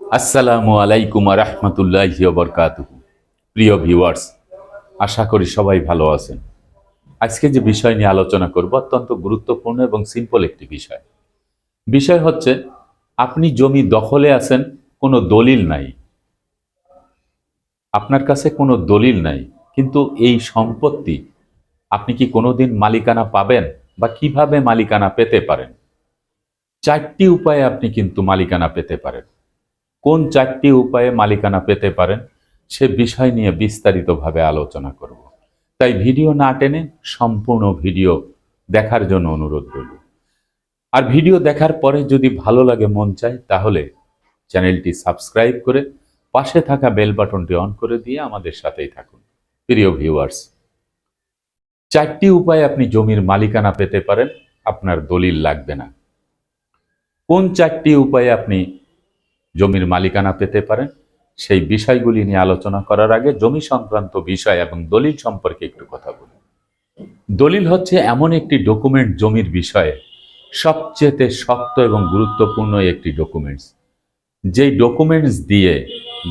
আসসালামু আলাইকুম রহমতুল্লাহ বরকাত প্রিয় ভিউয়ার্স, আশা করি সবাই ভালো আছেন। আজকে যে বিষয় নিয়ে আলোচনা করব অত্যন্ত গুরুত্বপূর্ণ এবং সিম্পল একটি বিষয়। বিষয় হচ্ছে, আপনি জমি দখলে আছেন, কোনো দলিল নাই। আপনার কাছে কোনো দলিল নাই, কিন্তু এই সম্পত্তি আপনি কি কোনোদিন মালিকানা পাবেন বা কীভাবে মালিকানা পেতে পারেন? চারটি উপায়ে আপনি কিন্তু মালিকানা পেতে পারেন। কোন চারটি উপায়ে মালিকানা পেতে পারেন, সে বিষয় নিয়ে বিস্তারিতভাবে আলোচনা করব। তাই ভিডিও না টেনে সম্পূর্ণ ভিডিও দেখার জন্য অনুরোধ করব আর ভিডিও দেখার পরে যদি ভালো লাগে, মন চায়, তাহলে চ্যানেলটি সাবস্ক্রাইব করে পাশে থাকা বেল বাটনটি অন করে দিয়ে আমাদের সাথেই থাকুন। প্রিয় ভিউয়ার্স, চারটি উপায়ে আপনি জমির মালিকানা পেতে পারেন, আপনার দলিল লাগবে না। কোন চারটি উপায়ে আপনি জমির মালিকানা পেতে পারেন? সেই বিষয়গুলি নিয়ে আলোচনা করার আগে জমি সংক্রান্ত বিষয় এবং দলিল সম্পর্কে একটু কথা বলি দলিল হচ্ছে এমন একটি ডকুমেন্ট জমির বিষয়ে সবচেয়ে শক্ত এবং গুরুত্বপূর্ণ একটি ডকুমেন্টস। যেই ডকুমেন্টস দিয়ে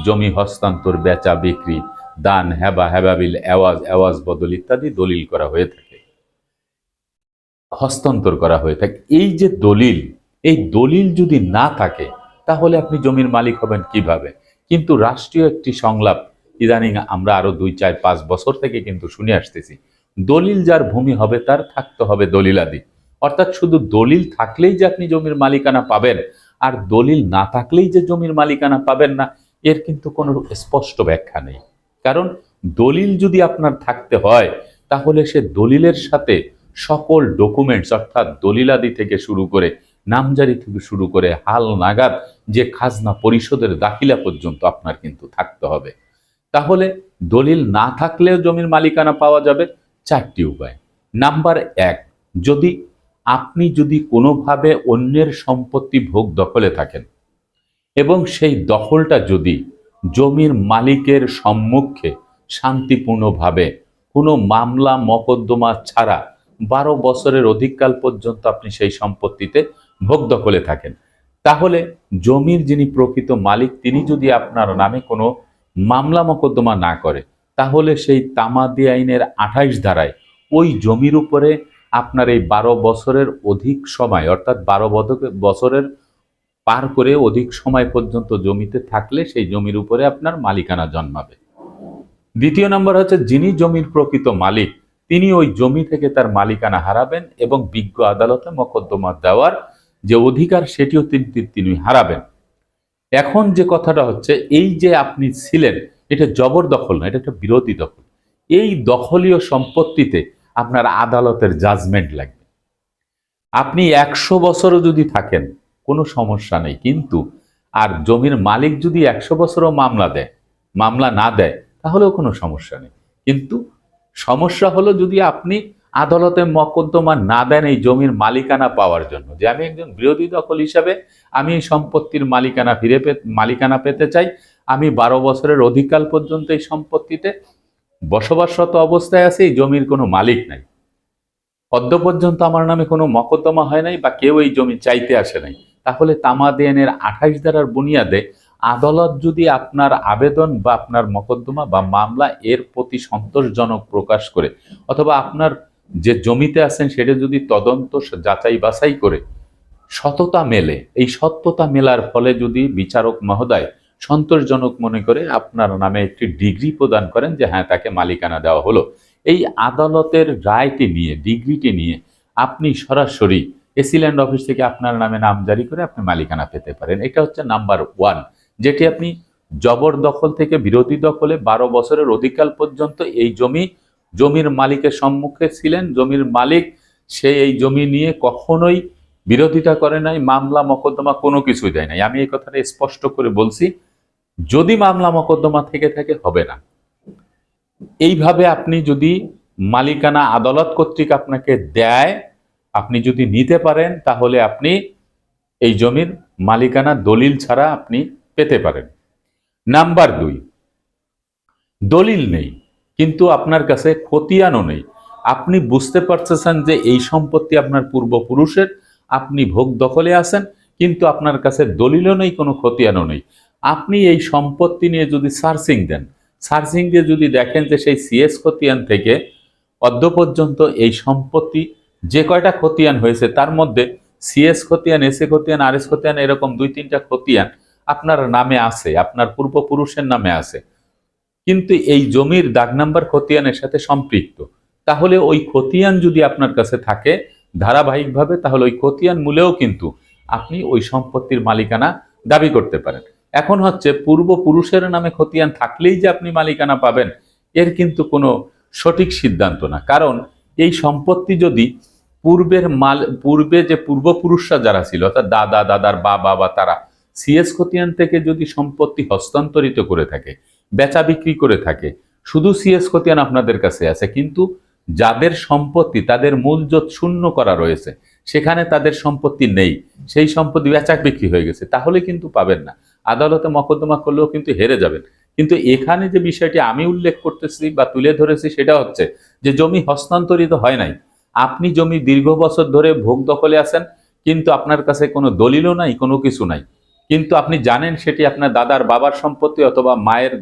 জমি হস্তান্তর, বেচা, বিক্রি, দান, হেবা হেবাবিল অ্যাওয়াজ অ্যাওয়াজ বদল ইত্যাদি দলিল করা হয়ে থাকে। হস্তান্তর করা হয়ে থাকে। এই যে দলিল এই দলিল যদি না থাকে, তাহলে আপনি জমির মালিক হবেন কীভাবে? কিন্তু রাষ্ট্রীয় একটি সংলাপ, ইদানিং আমরা আরও দুই, চার, পাঁচ বছর থেকে কিন্তু শুনে আসতেছি, দলিল যার ভূমি হবে তার থাকতে হবে দলিলাদি। অর্থাৎ শুধু দলিল থাকলেই যে আপনি জমির মালিকানা পাবেন, আর দলিল না থাকলেই যে জমির মালিকানা পাবেন না, এর কিন্তু কোনো স্পষ্ট ব্যাখ্যা নেই। কারণ দলিল যদি আপনার থাকতে হয়, তাহলে সে দলিলের সাথে সকল ডকুমেন্টস অর্থাৎ দলিলাদি থেকে শুরু করে নামজারি থেকে শুরু করে হাল নাগাদ যে খাজনা পরিষদের দাখিলা পর্যন্ত আপনার কিন্তু থাকতে হবে। তাহলে দলিল না থাকলেও জমির মালিকানা পাওয়া যাবে চারটি উপায়। নাম্বার এক, যদি আপনি যদি কোনোভাবে অন্যের সম্পত্তি ভোগ দখলে থাকেন এবং সেই দখলটা যদি জমির মালিকের সম্মুখে শান্তিপূর্ণভাবে কোনো মামলা, মকদ্দমা ছাড়া বারো বছরের অধিককাল পর্যন্ত আপনি সেই সম্পত্তিতে ভোগ দখলে থাকেন। তাহলে জমির যিনি প্রকৃত মালিক, তিনি যদি আপনার নামে কোনো মামলা মকদ্দমা না করে, তাহলে সেই তামাদি আইনের আঠাইশ ধারায় ওই জমির উপরে আপনার এই বারো বছরের অধিক সময়, অর্থাৎ বারো বছরের পার করে অধিক সময় পর্যন্ত জমিতে থাকলে সেই জমির উপরে আপনার মালিকানা জন্মাবে। দ্বিতীয় নম্বর হচ্ছে, যিনি জমির প্রকৃত মালিক, তিনি ওই জমি থেকে তার মালিকানা হারাবেন এবং বিজ্ঞ আদালতে মকদ্দমা দেওয়ার যে অধিকার সেটিও তিনি তিনি হারাবেন। এখন যে কথাটা হচ্ছে, এই যে আপনি ছিলেন, এটা জবরদখল না, এটা একটা বিরোধী দখল। এই দখলীয় সম্পত্তিতে আপনার আদালতের জাজমেন্ট লাগবে। আপনি একশো বছরও যদি থাকেন, কোনো সমস্যা নেই। কিন্তু আর জমির মালিক যদি একশো বছরও মামলা দেয়, মামলা না দেয়, তাহলেও কোনো সমস্যা নেই। কিন্তু সমস্যা হলো যদি আপনি আদালতে মকদ্দমা না দেন এই জমির মালিকানা পাওয়ার জন্য। যে আমি একজন বিরোধী দখল হিসাবে আমি এই সম্পত্তির মালিকানা ফিরে পে মালিকানা পেতে চাই, আমি বারো বছরের অধিককাল পর্যন্ত এই সম্পত্তিতে বসবাসরত অবস্থায় আছে, এই জমির কোনো মালিক নাই। অদ্য পর্যন্ত আমার নামে কোনো মকদ্দমা হয় নাই বা কেউ এই জমি চাইতে আসে নাই। তাহলে তামাদেনের আঠাইশ ধারার বুনিয়াদে আদালত যদি আপনার আবেদন বা আপনার মকদ্দমা বা মামলা এর প্রতি সন্তোষজনক প্রকাশ করে, অথবা আপনার যে জমিতে আছেন, সেটা যদি তদন্ত, যাচাই বাছাই করে সততা মেলে, এই সত্যতা মেলার ফলে যদি বিচারক মহোদয় সন্তোষজনক মনে করে আপনার নামে একটি ডিগ্রি প্রদান করেন যে হ্যাঁ তাকে মালিকানা দেওয়া হলো, এই আদালতের রায়টি নিয়ে, ডিগ্রিটি নিয়ে আপনি সরাসরি এসিল্যান্ড অফিস থেকে আপনার নামে নাম জারি করে আপনি মালিকানা পেতে পারেন। এটা হচ্ছে নাম্বার ওয়ান, যেটি আপনি জবরদখল থেকে বিরোধী দখলে বারো বছরের অধিকাল পর্যন্ত এই জমি জমির মালিকের সম্মুখে ছিলেন, জমির মালিক সে এই জমি নিয়ে কখনোই বিরোধিতা করে নাই, মামলা, মকদ্দমা কোনো কিছুই দেয় নাই। আমি এই কথাটা স্পষ্ট করে বলছি, যদি মামলা, মকদ্দমা থেকে থাকে, হবে না। এইভাবে আপনি যদি মালিকানা আদালত কর্তৃক আপনাকে দেয়, আপনি যদি নিতে পারেন, তাহলে আপনি এই জমির মালিকানা দলিল ছাড়া আপনি পেতে পারেন। নাম্বার দুই, দলিল নেই। কিন্তু আপনার কাছে খতিয়ানও নেই। আপনি বুঝতে পারতেছেন যে এই সম্পত্তি আপনার পূর্বপুরুষের, আপনি ভোগ দখলে আছেন, কিন্তু আপনার কাছে দলিলও নেই, কোনো খতিয়ানও নেই। আপনি এই সম্পত্তি নিয়ে যদি সার্চিং দেন, সার্চিং দিয়ে যদি দেখেন যে সেই সিএস খতিয়ান থেকে অদ্য পর্যন্ত এই সম্পত্তি যে কয়টা খতিয়ান হয়েছে, তার মধ্যে সিএস খতিয়ান, এস এ খতিয়ান, আর এস খতিয়ান, এরকম দুই তিনটা খতিয়ান আপনার নামে আছে, আপনার পূর্বপুরুষের নামে আছে। কিন্তু এই জমির দাগ নাম্বার খতিয়ানের সাথে সম্পৃক্ত। তাহলে ওই খতিয়ান যদি আপনার কাছে থাকে ধারাবাহিকভাবে, তাহলে ওই খতিয়ান মূলেও কিন্তু আপনি ওই সম্পত্তির মালিকানা দাবি করতে পারেন। এখন হচ্ছে পূর্বপুরুষের নামে খতিয়ান থাকলেই যে আপনি মালিকানা পাবেন, এর কিন্তু কোনো সঠিক সিদ্ধান্ত না। কারণ এই সম্পত্তি যদি পূর্বের মাল, পূর্বে যে পূর্বপুরুষরা যারা ছিল, অর্থাৎ দাদা, দাদার বাবা বা তারা, সিএস খতিয়ান থেকে যদি সম্পত্তি হস্তান্তরিত করে থাকে বেচা বিক্রি করে থাকে। শুধু সিএস খতিয়ান আপনাদের কাছে আছে, কিন্তু যাদের সম্পত্তি, তাদের মূলজত শূন্য করা রয়েছে, সেখানে তাদের সম্পত্তি নেই। সেই সম্পত্তি বেচা বিক্রি হয়ে গেছে, তাহলে কিন্তু পাবেন না। আদালতে মকদ্দমা করলেও কিন্তু হেরে যাবেন। কিন্তু এখানে যে বিষয়টি আমি উল্লেখ করতেছি বা তুলে ধরেছি, সেটা হচ্ছে যে জমি হস্তান্তরিত হয় নাই। আপনি জমি দীর্ঘ বছর ধরে ভোগ দখলে আছেন, কিন্তু আপনার কাছে কোনো দলিলও নাই, কোনো কিছু নাই। কিন্তু আপনি জানেন সেটি আপনার দাদার বাবার সম্পত্তি অথবা মায়ের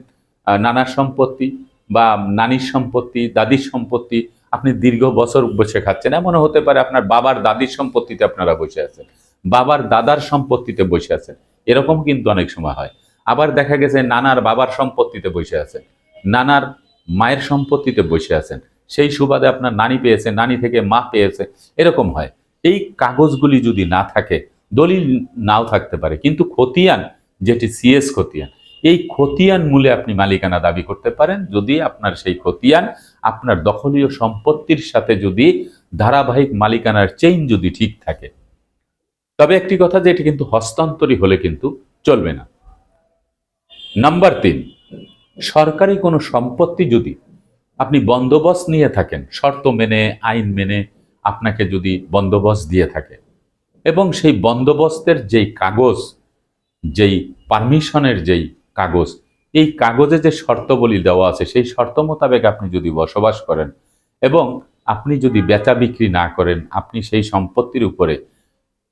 নানার সম্পত্তি বা নানির সম্পত্তি, দাদির সম্পত্তি আপনি দীর্ঘ বছর বসে খাচ্ছেন। এমনও হতে পারে আপনার বাবার দাদির সম্পত্তিতে আপনারা বসে আছেন, বাবার দাদার সম্পত্তিতে বসে আছেন। এরকম কিন্তু অনেক সময় হয়। আবার দেখা গেছে নানার বাবার সম্পত্তিতে বসে আছেন, নানার মায়ের সম্পত্তিতে বসে আছেন। সেই সুবাদে আপনার নানি পেয়েছে, নানি থেকে মা পেয়েছে, এরকম হয়। এই কাগজগুলি যদি না থাকে, দলিল নাও থাকতে পারে। কিন্তু খতিয়ান, যেটি সিএস খতিয়ান এই খতিয়ান মূলে আপনি মালিকানা দাবি করতে পারেন। যদি আপনার সেই খতিয়ান আপনার দখলীয় সম্পত্তির সাথে যদি ধারাবাহিক মালিকানার চেইন যদি ঠিক থাকে। তবে একটি কথা যে এটি কিন্তু হস্তান্তরী হলে কিন্তু চলবে না। নাম্বার তিন, সরকারি কোনো সম্পত্তি যদি আপনি বন্দোবস্ত নিয়ে থাকেন, শর্ত মেনে, আইন মেনে আপনাকে যদি বন্দোবস্ত দিয়ে থাকে এবং সেই বন্দোবস্তের যেই কাগজ, যেই পারমিশনের যেই কাগজ। এই কাগজে যে শর্তবলী দেওয়া আছে, সেই শর্ত মোতাবেক আপনি যদি বসবাস করেন এবং আপনি যদি বেচা বিক্রি না করেন, আপনি সেই সম্পত্তির উপরে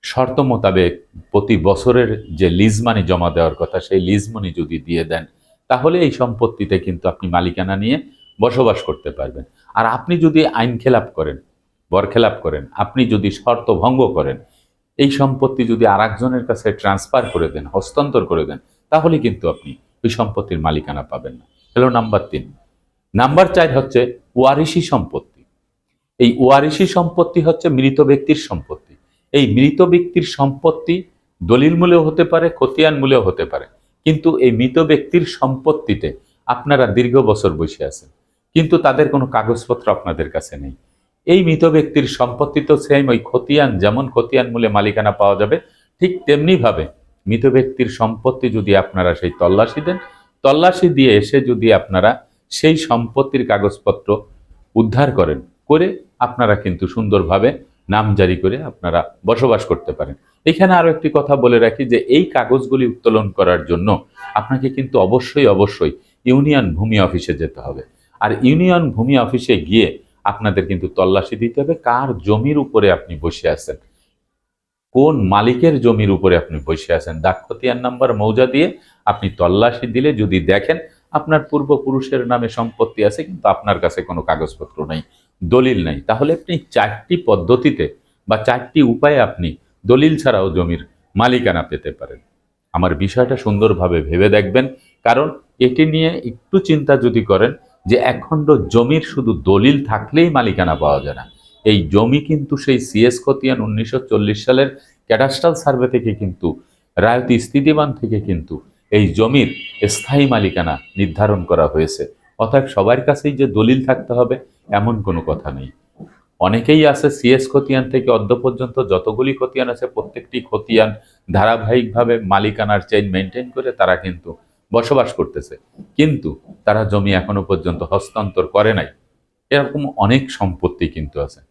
শর্ত মোতাবেক প্রতি বছরের যে লিজ মানি জমা দেওয়ার কথা, সেই লিজ মানি যদি দিয়ে দেন, তাহলে এই সম্পত্তিতে কিন্তু আপনি মালিকানা নিয়ে বসবাস করতে পারবেন। আর আপনি যদি আইন খেলাপ করেন বরখেলাপ করেন, আপনি যদি শর্ত ভঙ্গ করেন, এই সম্পত্তি যদি আর কাছে ট্রান্সফার করে দেন, হস্তান্তর করে দেন তাহলে কিন্তু আপনি ওই সম্পত্তির মালিকানা পাবেন না। হলো নাম্বার তিন। নাম্বার চার হচ্ছে ওয়ারিশি সম্পত্তি। এই ওয়ারিশি সম্পত্তি হচ্ছে মৃত ব্যক্তির সম্পত্তি। এই মৃত ব্যক্তির সম্পত্তি দলিল মূলেও হতে পারে, খতিয়ান মূলেও হতে পারে। কিন্তু এই মৃত ব্যক্তির সম্পত্তিতে আপনারা দীর্ঘ বছর বসে আছেন। কিন্তু তাদের কোনো কাগজপত্র আপনাদের কাছে নেই। এই মৃত ব্যক্তির সম্পত্তি তো সেম ওই খতিয়ান, যেমন খতিয়ান মূলে মালিকানা পাওয়া যাবে, ঠিক তেমনিভাবে মৃত ব্যক্তির সম্পত্তি যদি আপনারা সেই তল্লাশি দেন, তল্লাশি দিয়ে এসে যদি আপনারা সেই সম্পত্তির কাগজপত্র উদ্ধার করেন, করে আপনারা কিন্তু সুন্দরভাবে নাম জারি করে আপনারা বসবাস করতে পারেন। এখানে আরও একটি কথা বলে রাখি যে, এই কাগজগুলি উত্তোলন করার জন্য আপনাকে কিন্তু অবশ্যই অবশ্যই ইউনিয়ন ভূমি অফিসে যেতে হবে। আর ইউনিয়ন ভূমি অফিসে গিয়ে আপনাদের কিন্তু তল্লাশি দিতে হবে। কার জমির উপরে আপনি বসে আছেন? কোন মালিকের জমির উপরে আপনি বসে আছেন? দাক্ষতিয়ান নাম্বার মৌজা দিয়ে আপনি তল্লাশি দিলে যদি দেখেন আপনার পূর্বপুরুষের নামে সম্পত্তি আছে, কিন্তু আপনার কাছে কোনো কাগজপত্র নেই, দলিল নাই, তাহলে আপনি চারটি পদ্ধতিতে বা চারটি উপায়ে আপনি দলিল ছাড়াও জমির মালিকানা পেতে পারেন। আমার বিষয়টা সুন্দরভাবে ভেবে দেখবেন, কারণ এটি নিয়ে একটু চিন্তা যদি করেন যে একখণ্ড জমির শুধু দলিল থাকলেই মালিকানা পাওয়া যায় না। এই জমি কিন্তু সেই সিএস খতিয়ান উনিশশো চল্লিশ সালের ক্যাডাস্ট্রাল সার্ভে থেকে কিন্তু, রায়তি স্থিতিবান থেকে কিন্তু এই জমির স্থায়ী মালিকানা নির্ধারণ করা হয়েছে। অর্থাৎ সবার কাছেই যে দলিল থাকতে হবে, এমন কোনো কথা নেই। অনেকেই আছে সিএস খতিয়ান থেকে অদ্য পর্যন্ত যতগুলি খতিয়ান আছে, প্রত্যেকটি খতিয়ান ধারাবাহিকভাবে মালিকানার চেইন মেনটেন করে তারা কিন্তু বসবাস করতেছে। কিন্তু তারা জমি এখনও পর্যন্ত হস্তান্তর করে নাই। এরকম অনেক সম্পত্তি কিন্তু আছে।